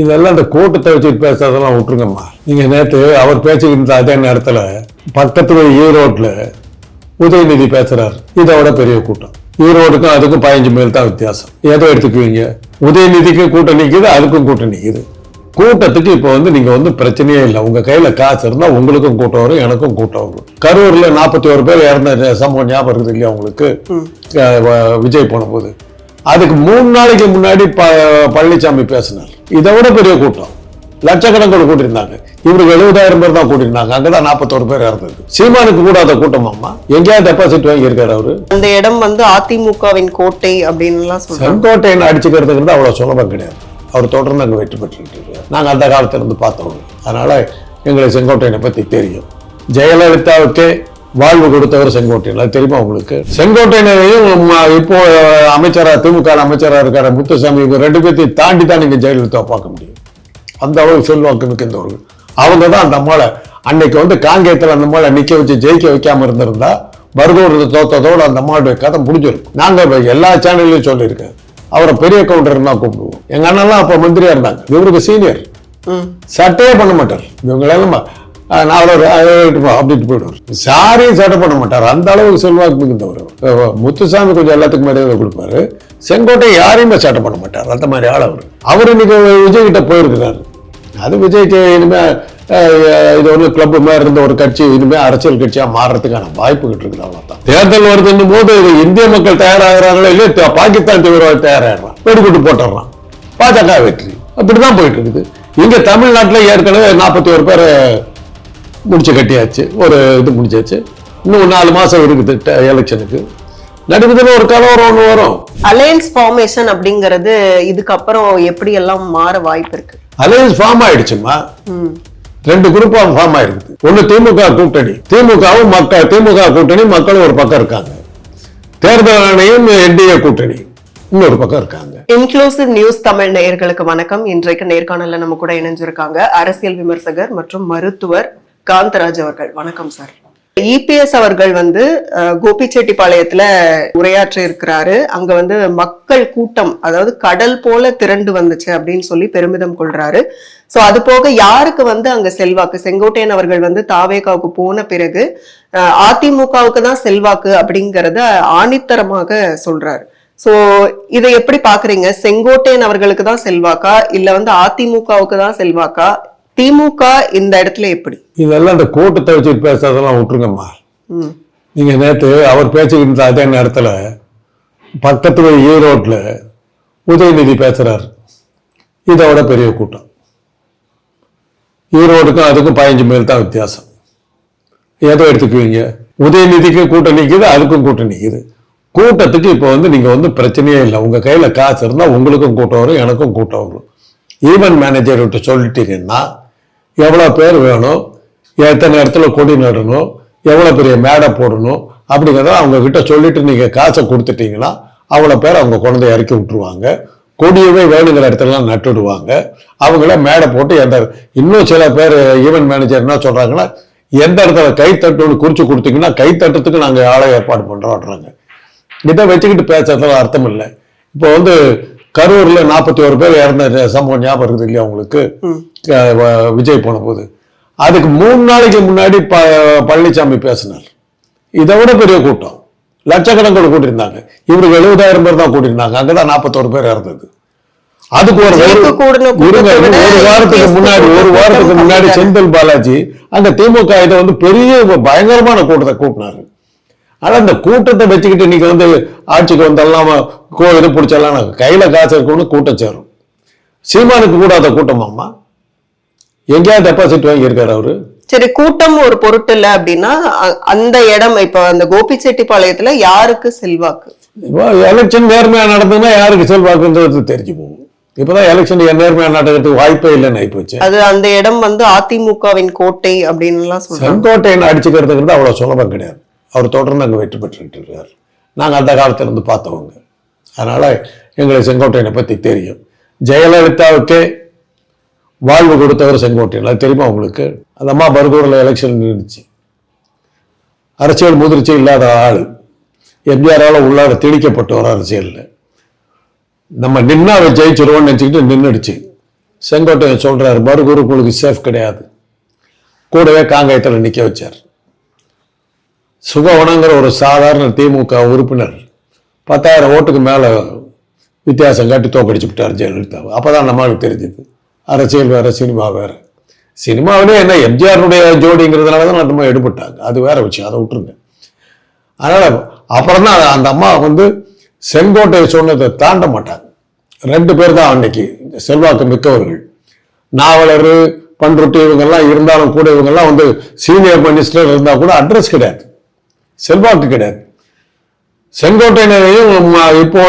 இதெல்லாம் இந்த கூட்டத்தை வச்சுட்டு பேசுறதெல்லாம் விட்டுருங்கம்மா. நீங்க நேற்று அவர் பேசிக்கிட்டு இருந்த அதே நேரத்துல பக்கத்துல ஈரோட்ல உதயநிதி பேசுறாரு. இதோட பெரிய கூட்டம். ஈரோடுக்கும் அதுக்கும் பதினஞ்சு மைல் தான் வித்தியாசம். எதை எடுத்துக்குவீங்க? உதயநிதிக்கும் கூட்டம் நிக்குது அதுக்கும் கூட்டம் நிக்குது. கூட்டத்துக்கு இப்போ வந்து நீங்க வந்து பிரச்சனையே இல்லை. உங்க கையில காசு இருந்தா உங்களுக்கும் கூட்டம் வரும் எனக்கும் கூட்டம் வரும். கரூர்ல நாற்பத்தி ஒரு பேர் இறந்த சம்பவம் ஞாபகம் இருக்குது இல்லையா உங்களுக்கு? விஜய் போன போது அதுக்கு மூணு நாளைக்கு முன்னாடி ப பழனிசாமி பேசினார். இதை விட பெரிய கூட்டம். லட்சக்கணக்கில் கூட்டியிருந்தாங்க இவருக்கு எழுபதாயிரம் பேர் தான் கூட்டியிருந்தாங்க அங்கதான் நாற்பத்தோரு பேர் இறந்தது. சீமானுக்கு கூடாத கூட்டமாம்மா எங்கேயாவது டெபாசிட் வாங்கியிருக்காரு அவரு. அந்த இடம் வந்து அதிமுகவின் கோட்டை சொல்றாங்க. செங்கோட்டையன் அடிச்சுக்கிறதுங்கிறது அவ்வளவு சுலபம் கிடையாது. அவர் தொடர்ந்து அங்கே வெற்றி பெற்றுக்கிட்டு நாங்கள் அந்த காலத்துல இருந்து பார்த்தவங்க அதனால எங்களுக்கு செங்கோட்டையனை பத்தி தெரியும். ஜெயலலிதாவுக்கே வாழ்வு கொடுத்தவர் செங்கோட்டையன். அது தெரியுமா உங்களுக்கு? செங்கோட்டையனையும் இப்போ அமைச்சரா திமுக அமைச்சரா இருக்கார முத்துசாமி. இவங்க ரெண்டு பேர்த்தையும் தாண்டி தான் நீங்க ஜெயலலிதாவை பார்க்க முடியும். அந்த அளவுக்கு செல்வாக்கு மிக்கந்தவர்கள் அவங்க தான் அந்த அம்மாளை அன்னைக்கு வந்து காங்கேயத்தில் அந்த அம்மாளை நிக்க வச்சு ஜெயிக்க வைக்காம இருந்திருந்தா பர்கூர் தோத்ததோட அந்த அம்மாவுடைய கதை முடிஞ்சிருக்கும். நாங்க இப்ப எல்லா சேனல்லையும் சொல்லியிருக்கேன். அவரை பெரிய கவுண்டர் தான் கூப்பிடுவோம். எங்க அண்ணன்லாம் அப்ப மந்திரியா இருந்தாங்க. இவருக்கு சீனியர். சட்டையே பண்ண மாட்டார். இவங்களெல்லாம் நான் ஒரு அப்படின்ட்டு போயிடுவார் சாரியும் சட்டை பண்ண மாட்டார். அந்த அளவுக்கு செல்வாக்கு மிகுந்தவர். முத்துசாமி கொஞ்சம் எல்லாத்துக்கும் மரியாதை கொடுப்பாரு. செங்கோட்டை யாரையுமே சட்டை பண்ண மாட்டார். அந்த மாதிரி ஆள் அவர். அவர் இன்னைக்கு விஜய் கிட்ட போயிருக்கிறாரு. அது விஜய்க்கு இனிமே இது ஒன்று கிளப் மாதிரி இருந்த ஒரு கட்சி இனிமேல் அரசியல் கட்சியாக மாறுறதுக்கான வாய்ப்புகள் இருக்குது அவ்வளோதான் தேர்தல் வருதுன்னும் போது இந்திய மக்கள் தயாராகிறாங்களோ இல்லையோ? பாகிஸ்தான் தீவிரவாதி தயாராகிறான் வெடிகுட்டு போட்டுடுறான். பாஜக வெற்றி. அப்படி தான் போயிட்டு இருக்குது. இங்கே தமிழ்நாட்டில் ஏற்கனவே நாற்பத்தி ஒரு பேர் முடிச்சு கட்டியாச்சு ஒரு இது முடிச்சாச்சு இன்னும் நாலு மாசம் இருக்குது எலெக்ஷனுக்கு நடுவுல ஒரு கலவரம் ஒன்று வரும். அலையன்ஸ் ஃபார்மேஷன் அப்படிங்கிறது இதுக்கப்புறம் எப்படி எல்லாம் மாற வாய்ப்பு இருக்கு? அலையன்ஸ் ஃபார்ம் ஆயிடுச்சுமா. ரெண்டு குரூப்பா ஃபார்ம் ஆயிருக்குது ஒண்ணு திமுக கூட்டணி. திமுகவும் மக்கள் திமுக கூட்டணி மக்களும் ஒரு பக்கம் இருக்காங்க. தேர்தல் ஆணையம் என்டிஏ கூட்டணி இன்னொரு பக்கம் இருக்காங்க. இன்க்ளூசிவ் நியூஸ் தமிழ் நேயர்களுக்கு வணக்கம். இன்றைக்கு நேர்காணல்ல நம்ம கூட இணைஞ்சிருக்காங்க அரசியல் விமர்சகர் மற்றும் மருத்துவர் காந்தராஜ் அவர்கள். வணக்கம் சார். இபிஎஸ் அவர்கள் வந்து கோபிச்செட்டிப்பாளையத்துல உரையாற்றி இருக்கிறாரு. அங்க வந்து மக்கள் கூட்டம் அதாவது கடல் போல திரண்டு வந்துச்சு அப்படின்னு சொல்லி பெருமிதம் கொள்றாரு. சோ அது போக யாருக்கு வந்து அங்க செல்வாக்கு? செங்கோட்டையன் அவர்கள் வந்து தாவேகாவுக்கு போன பிறகு அதிமுகவுக்கு தான் செல்வாக்கு அப்படிங்கறத ஆணித்தரமாக சொல்றாரு. சோ இதை எப்படி பாக்குறீங்க? செங்கோட்டையன் அவர்களுக்கு தான் செல்வாக்கா? இல்ல வந்து அதிமுகவுக்கு தான் செல்வாக்கா? திமுக இந்த இடத்துல எப்படி? இதெல்லாம் இந்த கூட்டத்தை வச்சுட்டு பேசுறதெல்லாம் விட்டுருங்கம்மா. நீங்க நேத்து அவர் பேசிக்கிட்டு அதே நேரத்துல பக்கத்துல ஈரோட்ல உதயநிதி பேசுறாரு. இதோட பெரிய கூட்டம். ஈரோடுக்கும் அதுக்கும் பதினஞ்சு மைல் தான் வித்தியாசம். எதை எடுத்துக்குவீங்க? உதயநிதிக்கு கூட்டம் நிக்குது அதுக்கும் கூட்டம் நிக்குது. கூட்டத்துக்கு இப்போ வந்து நீங்க வந்து பிரச்சனையே இல்லை. உங்க கையில காசு இருந்தா உங்களுக்கும் கூட்டம் வரும் எனக்கும் கூட்டம் வரும். ஈவென்ட் மேனேஜர் விட்டு சொல்லிட்டீங்கன்னா எவ்வளோ பேர் வேணும் எத்தனை இடத்துல கொடி நடணும் எவ்வளோ பெரிய மேடை போடணும் அப்படிங்கிறத அவங்கக்கிட்ட சொல்லிட்டு நீங்கள் காசை கொடுத்துட்டீங்கன்னா அவ்வளோ பேர் அவங்க குழந்தைய இறக்கி விட்டுருவாங்க. கொடியவே வேணுங்கிற இடத்துலலாம் நட்டுடுவாங்க. அவங்கள மேடை போட்டு எந்த இன்னும் சில பேர் ஈவெண்ட் மேனேஜர் என்ன சொல்கிறாங்கன்னா எந்த இடத்துல கை தட்டுன்னு கொடுத்தீங்கன்னா கை தட்டுறதுக்கு நாங்கள் ஆளை ஏற்பாடு பண்ணுறோன்றாங்க இதை வச்சுக்கிட்டு பேசுறதுல அர்த்தம் இல்லை. இப்போ வந்து கரூர்ல நாற்பத்தி ஒரு பேர் இறந்த சம்பவம் ஞாபகம் இருக்குது இல்லையா உங்களுக்கு? விஜய் போன போது அதுக்கு மூணு நாளைக்கு முன்னாடி ப பழனிசாமி பேசினார். இதை விட பெரிய கூட்டம். லட்சக்கணக்கில் கூட்டியிருந்தாங்க. இவருக்கு எழுபதாயிரம் பேர் தான் கூட்டியிருந்தாங்க. அங்கதான் நாற்பத்தோரு பேர் இறந்தது. அதுக்கு ஒரு ஒரு வாரத்துக்கு முன்னாடி ஒரு வாரத்துக்கு முன்னாடி. செந்தில் பாலாஜி அங்க திமுக இதை வந்து பெரிய பயங்கரமான கூட்டத்தை கூட்டினாரு. ஆனா இந்த கூட்டத்தை வச்சுக்கிட்டு நீங்க வந்து ஆட்சிக்கு வந்தெல்லாம் கோ இது பிடிச்செல்லாம் கையில காசு இருக்கணும்னு கூட்டம் சேரும். சீமானுக்கு கூடாத கூட்டமாம்மா? எங்கேயாவது டெபாசிட் வாங்கியிருக்காரு அவரு? சரி கூட்டம் ஒரு பொருட்டு இல்ல அப்படின்னா அந்த இடம் இப்ப அந்த கோபிச்செட்டிப்பாளையத்துல யாருக்கு செல்வாக்கு? எலெக்ஷன் நேர்மையா நடந்ததுன்னா யாருக்கு செல்வாக்குன்றது தெரிஞ்சு போகும் இப்பதான் எலெக்ஷன் நேர்மையா நடக்கிறதுக்கு வாய்ப்பே இல்லைன்னு ஆயிப்போச்சு. அது அந்த இடம் வந்து அதிமுகவின் கோட்டை அப்படின்னு எல்லாம் சொல்றாங்க. செங்கோட்டையன் அடிச்சுக்கிறதுங்கிறது அவ்வளவு சுலபம் கிடையாது. அவர் தொடர்ந்து அங்கே வெற்றி பெற்றுக்கிட்டு இருக்கார். நாங்கள் அந்த காலத்துல இருந்து பார்த்தவங்க. அதனால் எங்களுக்கு செங்கோட்டையனை பற்றி தெரியும். ஜெயலலிதாவுக்கே வாழ்வு கொடுத்தவர் செங்கோட்டையன். அது தெரியுமா உங்களுக்கு? அந்த அம்மா பர்கூரில் எலெக்ஷன் நின்றுச்சு அரசியல் முதிர்ச்சி இல்லாத ஆள். எம்ஜிஆரால் உள்ளார திணிக்கப்பட்டவர் அரசியலில். நம்ம நின்னா அவர் ஜெயிச்சிருவோம்னு நினச்சிக்கிட்டு நின்றுடுச்சு செங்கோட்டையன் சொல்கிறார் பர்கூர் உங்களுக்கு சேஃப் கிடையாது. கூடவே காங்கயத்தில் நிற்க வச்சார். சுகவனங்கிற ஒரு சாதாரண திமுக உறுப்பினர் பத்தாயிரம் ஓட்டுக்கு மேலே வித்தியாசம் காட்டி தோக்கடிச்சு விட்டார் ஜெயலலிதாவை அப்பதான் நம்மளுக்கு தெரிஞ்சது. அரசியல் வேறு சினிமா வேறு. சினிமாவிலே என்ன எம்ஜிஆருடைய ஜோடிங்கிறதுனால தான் நம்ம எடுபட்டாங்க. அது வேற விஷயம் அதை விட்டுருங்க. அதனால் அப்புறம் தான் அந்த அம்மா வந்து செங்கோட்டை சொன்னதை தாண்ட மாட்டாங்க. ரெண்டு பேர் தான் அன்னைக்கு செல்வாக்கு மிக்கவர்கள். நாவலர் பண்ருட்டி இவங்கெல்லாம் இருந்தாலும் கூட இவங்கெல்லாம் வந்து சீனியர் மினிஸ்டர் இருந்தால் கூட அட்ரஸ் கிடையாது. செல்வாக்கு கிடையாது. செங்கோட்டையினரையும் இப்போ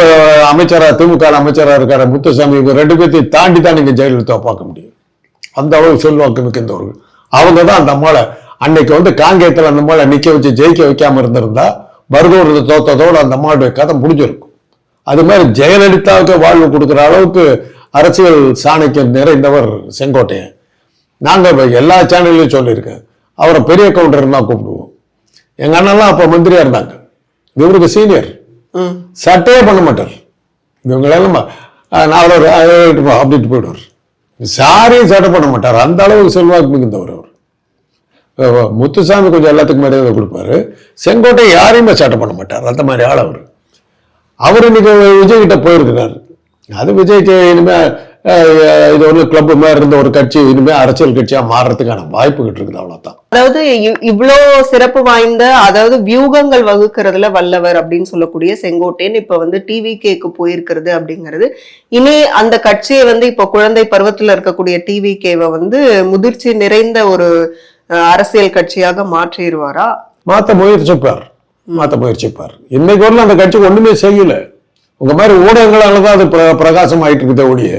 அமைச்சரா திமுக அமைச்சராக இருக்கிற முத்துசாமி இவங்க ரெண்டு பேர்த்தையும் தாண்டி தான் நீங்கள் ஜெயலலிதா பார்க்க முடியும். அந்த அளவு செல்வாக்கு மிக்கந்தவர்கள். அவங்க தான் அந்த அம்மாளை அன்னைக்கு வந்து காங்கேயத்தில் அந்த அம்மாளை நிற்க வச்சு ஜெயிக்க வைக்காமல் இருந்திருந்தா பர்கூர் தோத்ததோடு அந்த அம்மாவுடைய கதை முடிஞ்சிருக்கும். அது மாதிரி ஜெயலலிதாவுக்கு வாழ்வு கொடுக்குற அளவுக்கு அரசியல் சாணக்கியம் நிறைந்தவர் செங்கோட்டையன். நாங்கள் எல்லா சேனல்லையும் சொல்லியிருக்கேன். அவரை பெரிய கவுண்டர் தான் கூப்பிடுவோம். எங்க அண்ணன்லாம் அப்ப மந்திரியா இருந்தாங்க. இவருக்கு சீனியர் சட்டையே பண்ண மாட்டார். இவங்களெல்லாம் நான் அப்படின்ட்டு போயிடுவார். சாரியும் சட்டை பண்ண மாட்டார். அந்த அளவுக்கு செல்வாக்கு மிகுந்தவர் அவர். முத்துசாமி கொஞ்சம் எல்லாத்துக்கும் மரியாதை கொடுப்பாரு. செங்கோட்டை யாரையுமே சட்டை பண்ண மாட்டார். அந்த மாதிரி ஆள் அவர். அவர் இன்னைக்கு விஜய் கிட்ட போயிருக்கிறார். அது விஜய்க்கு இனிமே அஹ், இது ஒரு கிளப் மாதிரி இருந்த ஒரு கட்சி இனிமே அரசியல் கட்சியா மாறுறதுக்கான வாய்ப்புகள் இருக்குது அவ்வளவுதான். அதாவது இ- இவ்ளோ சிறப்பு வாய்ந்த அதாவது வியூகங்கள் வகுக்கிறதுல வல்லவர் அப்படின்னு சொல்லக்கூடிய செங்கோட்டையன் இப்ப வந்து டிவி கேக்கு போயிருக்கிறது அப்படிங்கிறது. இனி அந்த கட்சியை வந்து இப்ப குழந்தை பருவத்துல இருக்கக்கூடிய டிவி கேவை வந்து முதிர்ச்சி நிறைந்த ஒரு அரசியல் கட்சியாக மாற்றிடுவாரா? மாத்த முயற்சிப்பார். மாத்த முயற்சிப்பார். இன்னைக்கு வரல அந்த கட்சி ஒண்ணுமே செய்யல. உங்க மாதிரி ஊடகங்களால தான் அது பிர- பிரகாசம் ஆயிட்டு இருக்குதே ஒழிய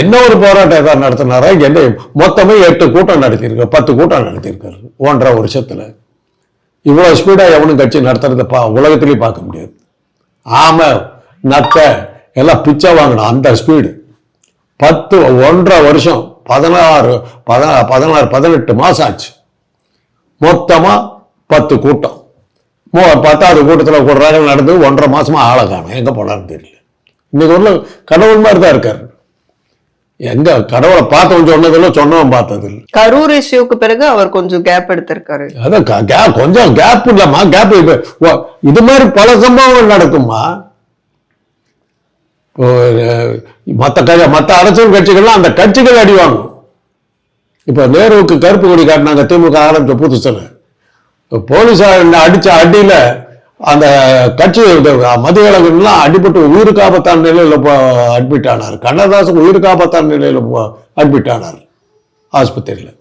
என்ன ஒரு போராட்டம் ஏதாவது நடத்தினாரா என்ன மொத்தமே எட்டு கூட்டம் நடத்தியிருக்காரு பத்து கூட்டம் நடத்தியிருக்காரு ஒன்றரை வருஷத்தில். இவ்வளோ ஸ்பீடாக எவனும் கட்சி நடத்துறத பா உலகத்திலேயே பார்க்க முடியாது. ஆமை நத்த எல்லாம் பிச்சை வாங்கணும் அந்த ஸ்பீடு பத்து ஒன்றரை வருஷம் பதினாறு பதினா பதினாறு பதினெட்டு மாதம் ஆச்சு. மொத்தமாக பத்து கூட்டம். மோ பத்தாவது கூட்டத்தில் கூடுறாங்க நடந்து ஒன்றரை மாதமாக ஆளை காணும். எங்கே போனாருன்னு தெரியல. இன்னைக்கு உள்ள கடவுள் மாதிரி தான் இருக்காரு. எங்க? கடவுளை பார்த்தவன் சொன்னதில்ல சொன்னவன் பார்த்ததில்ல. கரூர் இஷ்யூக்கு பிறகு அவர் கொஞ்சம் கேப் எடுத்திருக்காரு. அதான் க- gap- கொஞ்சம் கேப் இல்லம்மா கேப் இது மாதிரி பல சம்பவங்கள் நடக்குமா மத்த கட்சி மத்த அரசியல் கட்சிகள்லாம் அந்த கட்சிகள் அடி வாங்கும். இப்ப நேருவுக்கு கருப்பு கொடி காட்டினாங்க திமுக ஆரம்பிச்ச புதுசுல. போலீஸார் அடிச்ச அடியில அந்த கட்சி இது மதியழகன்லாம் அடிபட்டு உயிருக்கு ஆபத்தான நிலையில அட்மிட் ஆனார். கண்ணதாசன் உயிருக்கு ஆபத்தான நிலையில அட்மிட் ஆனார். ஆஸ்பத்திரியில்.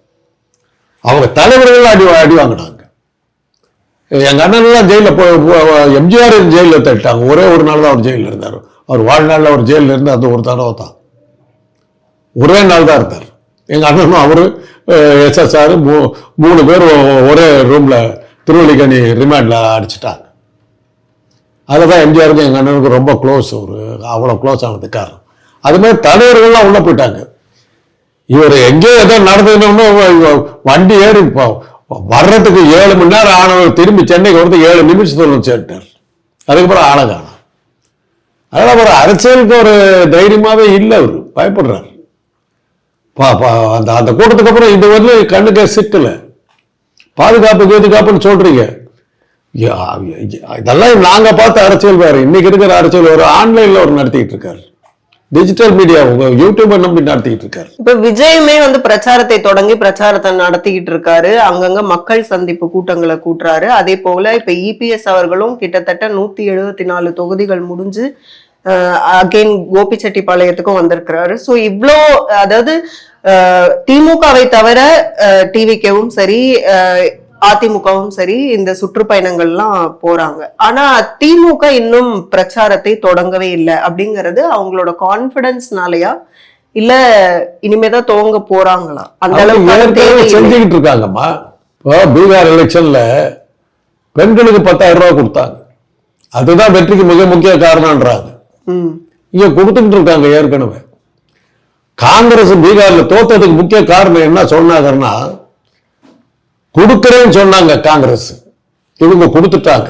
அவங்க தலைவர்கள் அடி அடி வாங்கினாங்க. எங்க அண்ணன்லாம் ஜெயிலில் போ எம்ஜிஆர் ஜெயிலில் தட்டாங்க ஒரே ஒரு நாள் தான் அவர் ஜெயிலில் இருந்தார். அவர் வாழ்நாளில் அவர் ஜெயிலில் இருந்து அந்த ஒரு தடவை தான். ஒரே நாள் தான் இருந்தார். எங்கள் அண்ணனும் அவர் எஸ்எஸ்ஆர் மூ மூணு பேர் ஒரே ரூமில் திருவள்ளிக்கணி ரிமாண்டில் அடிச்சிட்டாங்க. அதுதான் எம்ஜிஆருக்கு எங்கள் அண்ணனுக்கு ரொம்ப க்ளோஸ் ஒரு அவ்வளோ க்ளோஸ் ஆனது காரணம். அது மாதிரி தலைவர்கள்லாம் உள்ளே போயிட்டாங்க. இவர் எங்கேயோ ஏதோ நடந்ததுன்னு வண்டி ஏறி இப்போ வர்றதுக்கு ஏழு மணி நேரம் ஆனவர் திரும்பி சென்னைக்கு வந்து ஏழு நிமிஷத்தில் சேர்ட்டார் அதுக்கப்புறம் ஆளை காணும். அதனால் ஒரு அரசியலுக்கு ஒரு தைரியமாகவே இல்லை அவர். பயப்படுறாரு. பா- பா- அந்த அந்த கூட்டத்துக்கு அப்புறம் இது வந்து கண்ணுக்கே சிக்கலை. பாதுகாப்பு பாதுகாப்புன்னு சொல்கிறீங்க இதெல்லாம் நாங்க பார்த்த அரசியல் வேற. இன்னைக்கு இருக்கிற அரசியல் ஒரு ஆன்லைன்ல ஒரு நடத்திட்டு இருக்காரு. டிஜிட்டல் மீடியா உங்க யூடியூப் நம்பி நடத்திட்டு இருக்காரு. இப்ப விஜயுமே வந்து பிரச்சாரத்தை தொடங்கி பிரச்சாரத்தை நடத்திக்கிட்டு இருக்காரு. அங்கங்க மக்கள் சந்திப்பு கூட்டங்களை கூட்டுறாரு. அதே போல இப்ப இபிஎஸ் அவர்களும் கிட்டத்தட்ட நூத்தி எழுபத்தி நாலு தொகுதிகள் முடிஞ்சு அகைன் கோபிச்செட்டிப்பாளையத்துக்கும் வந்திருக்கிறாரு. ஸோ இவ்வளோ அதாவது திமுகவை தவிர டிவிக்கேவும் சரி அதிமுகவும் சரி இந்த சுற்றுப்பயணங்கள்லாம் போறாங்க. ஆனா திமுக இன்னும் பிரச்சாரத்தை தொடங்கவே இல்லை அப்படிங்கிறது அவங்களோட கான்பிடன்ஸ்னாலயா இல்ல இனிமேதான் துவங்க போறாங்களா? அந்த அளவுக்கு. செஞ்சுக்கிட்டு இருக்காங்கம்மா. இப்போ பீகார் எலெக்ஷன்ல பெண்களுக்கு பத்தாயிரம் ரூபாய் கொடுத்தாங்க. அதுதான் வெற்றிக்கு மிக முக்கிய காரணம்ன்றாங்க இங்க கொடுத்துக்கிட்டு இருக்காங்க ஏற்கனவே. காங்கிரஸ் பீகார்ல தோத்ததுக்கு முக்கிய காரணம் என்ன சொன்னாங்கன்னா கொடுக்குறேன்னு சொன்னாங்க காங்கிரஸ். இவங்க கொடுத்துட்டாங்க.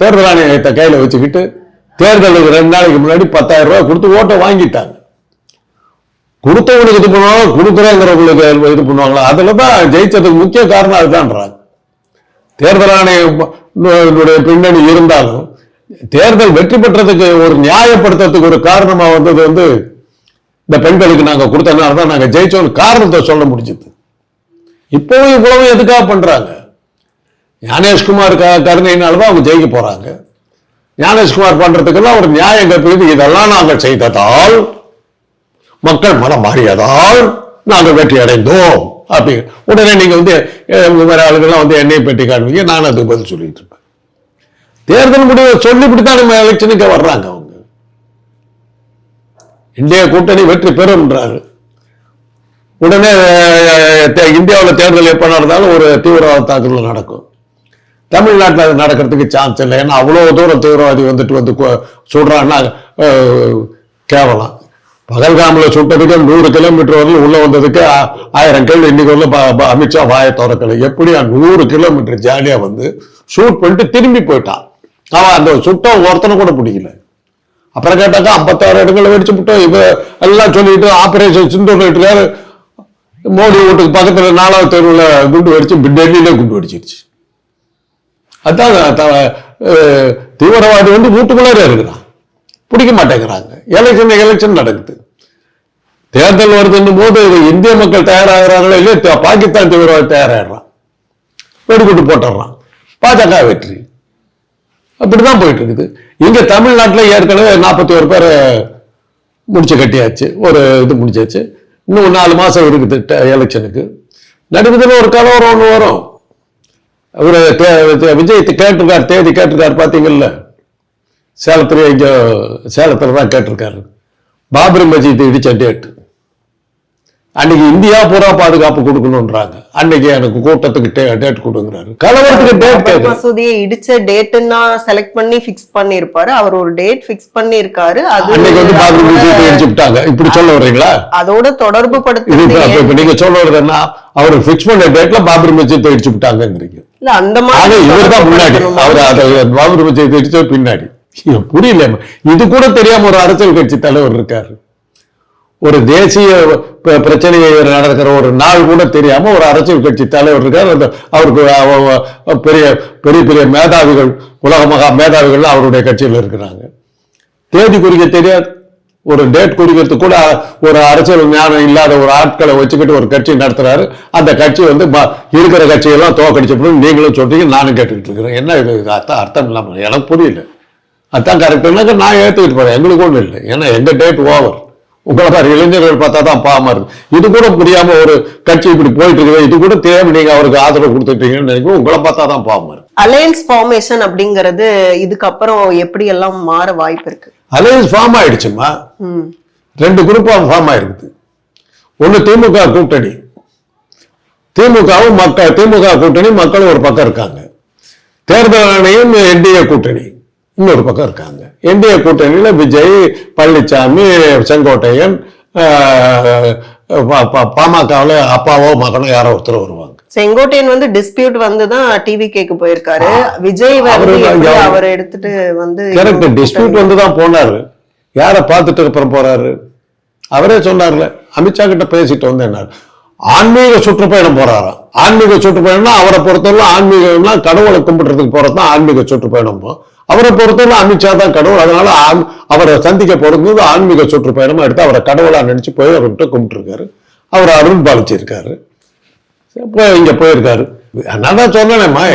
தேர்தல் ஆணையத்தை கையில் வச்சுக்கிட்டு தேர்தலுக்கு ரெண்டு நாளைக்கு முன்னாடி பத்தாயிரம் ரூபாய் கொடுத்து ஓட்டை வாங்கிட்டாங்க. கொடுத்தவங்களுக்கு இது பண்ணுவாங்க கொடுக்குறேங்கிறவங்களுக்கு இது பண்ணுவாங்களா? அதில் தான் ஜெயிச்சதுக்கு முக்கிய காரணம் அதுதான்றாங்க. தேர்தல் ஆணைய பின்னணி இருந்தாலும் தேர்தல் வெற்றி பெற்றதுக்கு ஒரு நியாயப்படுத்துறதுக்கு ஒரு காரணமாக வந்தது வந்து இந்த பெண்களுக்கு நாங்கள் கொடுத்தனால தான் நாங்கள் ஜெயிச்சோம் காரணத்தை சொல்ல முடிஞ்சது. இப்பவும் இவ்வளவு எதுக்காக பண்றாங்க? ஞானேஷ்குமார் க- கருணையினால தான் அவங்க ஜெயிக்க போறாங்க. ஞானேஷ்குமார் பண்றதுக்கெல்லாம் ஒரு நியாயம் கற்பிது இதெல்லாம் நாங்கள் செய்ததால் மக்கள் மனம் மாறியதால் நாங்கள் வெற்றி அடைந்தோம். அப்படி. உடனே நீங்க வந்து வேறு உங்க வந்து என்னையை பெட்டி காட்டுவீங்க நான் அதுக்கு பதில் சொல்லிட்டு இருப்பேன். தேர்தல் முடிவை சொல்லிவிட்டு தான் நம்ம எலெக்ஷனுக்கு வர்றாங்க அவங்க. இந்திய கூட்டணி வெற்றி பெறும்ன்றாரு. உடனே இந்தியாவில் தேர்தல் எப்போ நடந்தாலும் ஒரு தீவிரவாத தாக்குதல் நடக்கும். தமிழ்நாட்டில் அது நடக்கிறதுக்கு சான்ஸ் இல்லை. ஏன்னா அவ்வளோ தூரம் தீவிரவாதி வந்துட்டு வந்து சுடுறான்னா கேவலம். பகல்காமில் சுட்டதுக்கு நூறு கிலோமீட்டர் வரல உள்ள வந்ததுக்கு ஆயிரம் கேள்வி இன்னைக்கு வந்து அமித்ஷா வாயை திறக்கல. எப்படியா நூறு கிலோமீட்டர் ஜாலியா வந்து ஷூட் பண்ணிட்டு திரும்பி போயிட்டான். அவன் அந்த சுட்டம் ஒருத்தனை கூட பிடிக்கல. அப்புறம் கேட்டாக்கா ஐம்பத்தாறு இடங்களை வெடிச்சு விட்டோம் இவ எல்லாம் சொல்லிட்டு ஆபரேஷன் சிந்து இருக்காரு மோடி வீட்டுக்கு பக்கத்தில் நாலாவது தெருவில் குண்டு வெடிச்சு டெல்லியிலே குண்டு வெடிச்சிருச்சு. அதான் த- தீவிரவாதி வந்து வீட்டுக்குள்ளே இருக்கிறான். பிடிக்க மாட்டேங்கிறாங்க. எலெக்ஷன் எலெக்ஷன் நடக்குது. தேர்தல் வருதுன்னும் போது இந்திய மக்கள் தயாராகிறாங்களோ இல்லையோ? பாகிஸ்தான் தீவிரவாதி தயாராகிறான் வெடிகுண்டு போட்டுடுறான். பாஜக வெற்றி. அப்படிதான் போயிட்டு இருக்குது. இங்க தமிழ்நாட்டில் ஏற்கனவே நாற்பத்தி ஒரு பேர் முடிச்சு கட்டியாச்சு. ஒரு இது முடிச்சாச்சு இன்னும் நாலு மாதம் இருக்குது ட- எலெக்ஷனுக்கு நடுவுல ஒரு கலவரம் ஒன்று வரும். அவர் தே- தே- விஜய் தேதி கேட்டிருக்காரு பார்த்தீங்கல்ல சேலத்தில் இங்கே சேலத்தில் தான் கேட்டிருக்காரு. பாபரி மஜித் இடித்த டேட் அன்னைக்கு இந்தியா பூரா பாதுகாப்பு கொடுக்கணும்ன்றாங்க. அன்னைக்கு எனக்கு கூட்டத்துக்கு டேட் கொடுங்கிறாரு. கலவரத்துக்கு டேட் கேட்குறேன் மசூதியை இடிச்ச டேட்டுன்னா செலக்ட் பண்ணி ஃபிக்ஸ் பண்ணிருப்பாரு அவர் ஒரு டேட் ஃபிக்ஸ் பண்ணிருக்காரு அது அன்னைக்கு வந்து பாபரி விட்டாங்க இப்படி சொல்ல வர்றீங்களா? அதோட தொடர்பு இப்ப நீங்க சொல்ல வர்றது என்ன? அவர் ஃபிக்ஸ் பண்ண டேட்ல பாபரி மஜித் இடிச்சு விட்டாங்கங்கிறீங்க. இல்ல அந்த மாதிரி இவர் தான் முன்னாடி? அவர் அதை பாபரி மஜித் இடிச்ச பின்னாடி. புரியல இது கூட தெரியாம ஒரு அரசியல் கட்சி தலைவர் இருக்காரு. ஒரு தேசிய ப- பிரச்சனையை நடக்கிற ஒரு நாள் கூட தெரியாம ஒரு அரசியல் கட்சி தலைவர் இருக்கார். அந்த அவருக்கு பெரிய பெரிய பெரிய மேதாவிகள் உலக மகா மேதாவிகள் அவருடைய கட்சியில் இருக்கிறாங்க. தேதி குறிக்க தெரியாது. ஒரு டேட் குறிக்கிறதுக்கு கூட ஒரு அரசியல் ஞானம் இல்லாத ஒரு ஆட்களை வச்சுக்கிட்டு ஒரு கட்சி நடத்துறாரு. அந்த கட்சி வந்து இருக்கிற கட்சியெல்லாம் தோக்கடிச்சப்படும் நீங்களும் சொல்றீங்க நானும் கேட்டுக்கிட்டு இருக்கிறேன் என்ன இது? அர்த்தம் அர்த்தம் இல்லாமல் எனக்கு புரியல. அதான் கரெக்டுனாக்க நான் ஏற்றுக்கிட்டு போறேன். எங்களுக்கு ஒன்றும் இல்லை. ஏன்னா எங்கள் டேட் ஓவர் உங்களை மாதிரி இளைஞர்கள் பார்த்தா தான் பாவமா இருக்கு. இது கூட புரியாம ஒரு கட்சி இப்படி போயிட்டு இருக்குது இது கூட தேவை நீங்க அவருக்கு ஆதரவு கொடுத்துட்டீங்கன்னு நினைக்கும் உங்களை பார்த்தா தான் பாவமா இருக்கு. அலையன்ஸ் ஃபார்மேஷன் அப்படிங்கிறது இதுக்கப்புறம் எப்படி எல்லாம் மாற வாய்ப்பு இருக்கு? அலையன்ஸ் ஃபார்ம் ஆயிடுச்சுமா ரெண்டு குரூப்பா ஃபார்ம் ஆயிருக்குது. ஒண்ணு திமுக கூட்டணி. திமுகவும் மக்கள் திமுக கூட்டணி மக்கள் ஒரு பக்கம் இருக்காங்க. தேர்தல் ஆணையம் என்டிஏ கூட்டணி இன்னொரு பக்கம் இருக்காங்க. என்டிஏ கூட்டணியில விஜய் பழனிசாமி செங்கோட்டையன் பாமகவில் அப்பாவோ மகனோ யாரோ ஒருத்தர் வருவாங்க. செங்கோட்டையன் வந்து டிஸ்பியூட் வந்து தான் டிவி கேக்கு போயிருக்காரு. விஜய் வந்து அவரு எடுத்துட்டு வந்து கரெக்ட் டிஸ்பியூட் வந்து தான் போனாரு. யாரை பார்த்துட்டு அப்புறம் போறாரு? அவரே சொன்னார்ல அமித்ஷா கிட்ட பேசிட்டு வந்தேன்னாரு. ஆன்மீக சுற்றுப்பயணம் போறாராம். ஆன்மீக சுற்றுப்பயணம்னா அவரை பொறுத்தவரை ஆன்மீகம்னா கடவுளை கும்பிடுறதுக்கு போறது தான் ஆன்மீக சுற்றுப்பயணம் அவரை பொறுத்தவரை அமித்ஷா தான் கடவுள். அதனால அவரை சந்திக்க போறது ஆன்மீக சுற்றுப்பயணமா எடுத்து அவரை கடவுளா நினைச்சு போய் அவர்கிட்ட கும்பிட்டுருக்காரு. அவர் அருள் பாலிச்சிருக்காரு. இங்க போயிருக்காரு. நான்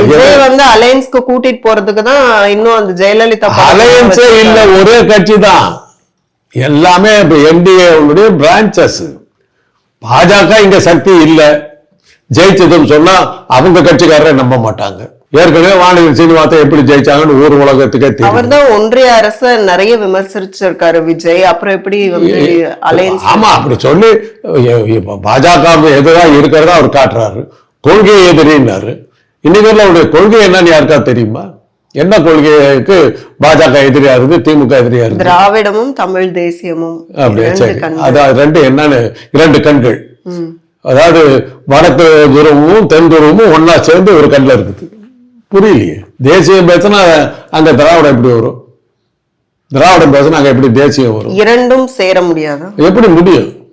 விஜய் வந்து அலையன்ஸ்க்கு கூட்டிட்டு போறதுக்கு தான் இன்னும் அந்த ஜெயலலிதா அலையன்ஸே இல்ல. ஒரே கட்சி தான். எல்லாமே இப்ப என்டிஏ பிரான்ச்சஸ் பாஜக இங்க சக்தி இல்ல. ஜெயிச்சதுன்னு சொன்னா அவங்க கட்சிக்காரரை நம்ப மாட்டாங்க. ஏற்கனவே வானதி சீனிவாசன் எப்படி ஜெயிச்சாங்கன்னு ஊர் உலகத்துக்கே தெரியும். அவர்தான் ஒன்றிய அரச நிறைய விமர்சிச்சிருக்காரு விஜய். அப்புறம் எப்படி ஆமா அப்படி சொல்லி பாஜக எதிராக இருக்கிறதா அவர் காட்டுறாரு. கொள்கை எதிரின்னாரு. இன்னைக்கு அவருடைய கொள்கை என்னன்னு யாருக்கா தெரியுமா? என்ன கொள்கைக்கு பாஜக எதிரியா இருக்கு திமுக எதிரியா இருக்கு திராவிடமும் தமிழ் தேசியமும் அப்படியா சரி. அதாவது ரெண்டு என்னன்னு இரண்டு கண்கள். அதாவது வடக்கு துருவமும் தென் துருவமும் ஒண்ணா சேர்ந்து ஒரு கண்ணில் இருக்குது. புரியலையே. தேசியம் பேசினா அங்க திராவிடம் எப்படி வரும்? திராவிடம் பேசினா அங்க எப்படி தேசியம் வரும்? இரண்டும் சேர முடியாதா? எப்படி முடியும்?